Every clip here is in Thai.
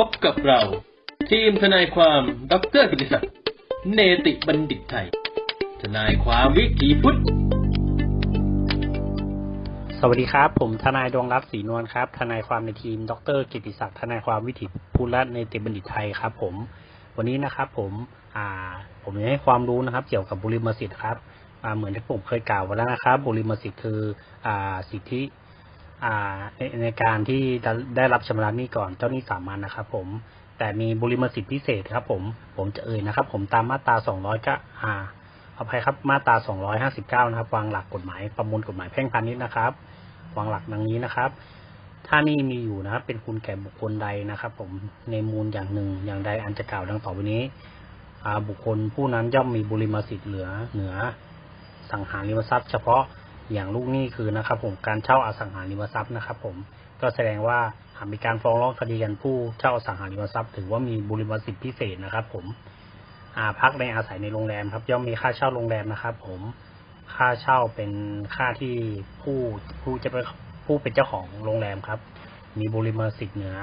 พบกับเรา ทีมทนายความดรกิติศักดิ์เนติบัณฑิตไทย ทนายความวิถีพุทธ สวัสดีครับ ผมทนายดวงรัตน์ศรีนวลครับ ทนายความในทีม ดรกิติศักดิ์ทนายความวิถีพุทธและในติบัณฑิตไทยครับ ผม วันนี้นะครับ ผมอ่า ผมจะให้ความรู้นะครับ เกี่ยวกับบุริมสิทธิ์ครับอ่าเหมือนที่ผมเคยกล่าวไว้แล้วนะครับ บุริมสิทธิ์คืออ่าสิทธิ ในในการที่ได้รับชำระหนี้ก่อนเจ้าหนี้สามัญนะครับ ผม แต่มีบุริมสิทธิ์พิเศษครับ ผมผมจะเอ่ยนะครับ ผมตามมาตรา200ก็อ่าขออภัยครับมาตรา259 นะครับ วางหลักกฎหมายประมวลกฎหมายแพ่งพาณิชย์นะครับ วางหลักดังนี้นะครับ ถ้านี่มีอยู่นะครับ เป็นคุณแก่บุคคลใดนะครับ ผมในมูลอย่างหนึ่งอย่างใดอันจะกล่าวดังต่อไปนี้บุคคลผู้นั้นย่อมมีบุริมสิทธิ์เหลือเหนือ สังหาริมทรัพย์เฉพาะ อย่างลูกหนี้คือนะครับ ผมการเช่าอสังหาริมทรัพย์นะครับ ผมก็แสดงว่าหากมีการฟ้องร้องคดีกันผู้เช่าอสังหาริมทรัพย์ ถือว่ามีบุริมสิทธิ์พิเศษนะครับ ผมอ่าพักในอาศัยในโรงแรมครับย่อมมีค่าเช่าโรงแรมนะครับ ผมค่าเช่าเป็นค่าที่ผู้ผู้จะเป็นผู้เป็นเจ้าของโรงแรมครับ มีบุริมสิทธิ์เหนือ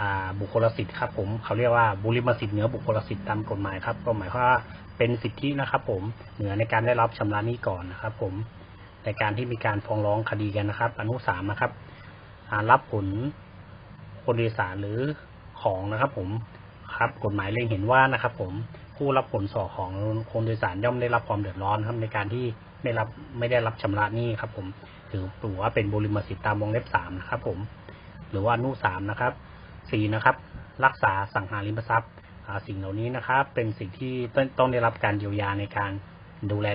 อ่าบุคคลสิทธิ์ครับผมเขาเรียกว่าบุริมสิทธิ์เหนือบุคคลสิทธิ์ตามกฎหมายครับก็หมายความว่าเป็นสิทธินะครับ ผมเหนือในการได้รับชำระหนี้ก่อนนะครับ ผม ในการที่มีการฟ้องร้องคดีกันนะครับ อนุสามนะครับอ่ารับผลคนโดยสารหรือของนะครับ ผมครับกฎหมายเล็งเห็นว่านะครับ ผมผู้รับผลส่อของคนโดยสารย่อมได้รับความเดือดร้อนครับในการที่ไม่รับไม่ได้รับชำระหนี้ครับ ผมถือถือว่าเป็นบริมสิทธิ์ตามวงเล็บสามนะครับ ผม หรือว่าอนุสามนะครับสี่นะครับ รักษาสังหาริมทรัพย์สิ่งเหล่านี้นะครับ เป็นสิ่งที่ต้องได้รับการเยียวยาในการดูแล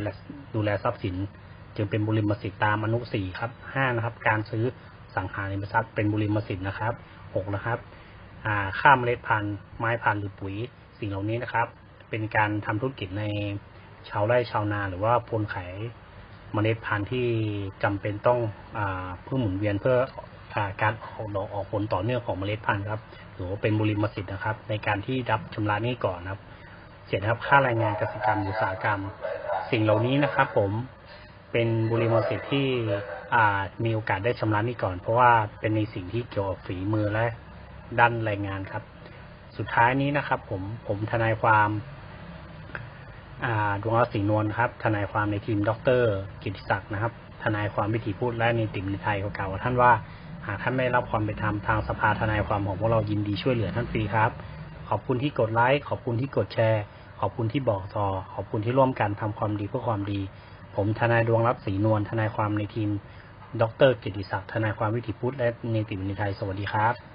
ดูแลทรัพย์สิน จึงเป็นบุริมสิทธิ์ตามอนุสี่ครับห้านะครับ การซื้อสังหาริมทรัพย์เป็นบุริมสิทธิ์นะครับหกนะครับอ่าค่าเมล็ดพันธุ์ไม้พันธุ์หรือปุ๋ยสิ่งเหล่านี้นะครับ เป็นการทำธุรกิจในชาวไร่ชาวนาหรือว่าพลขายเมล็ดพันธุ์ที่จำเป็นต้องอเพื่อหมุนเวียนเพื่ออการออกดอกออกผลต่อเนื่องของเมล็ดพันธุ์ครับหรือว่าเป็นบุริมสิทธิ์นะครับ ในการที่รับชำระหนี้ก่อนครับ เสร็จครับค่าแรงงานกษตรกรรมอุตสาหกรรม สิ่งเหล่านี้นะครับ ผม เป็นบุริมสิทธิ์ที่มีโอกาสได้ชำระนี้ก่อน เพราะว่าเป็นในสิ่งที่เกี่ยวกับฝีมือและด้านแรงงานครับ สุดท้ายนี้นะครับ ผมผมทนายความดวงรัตน์ศรีนวลครับ ทนายความในทีมดร กิติศักดิ์นะครับ ทนายความวิถีพูดและในติมในไทยเก่าท่านว่าหากท่านไม่รับความเป็นธรรมทางสภาทนายความของพวกเรายินดีช่วยเหลือท่านฟรีครับ ขอบคุณที่กดไลค์ขอบคุณที่กดแชร์ ขอบคุณที่บอกต่อขอบคุณที่ร่วมกันทำความดีเพื่อความดี ผมทนายดวงรับศรีนวลทนายความในทีม ดรกิติศักดิ์ทนายความวิถีพุทธและเนติมในไทยสวัสดีครับ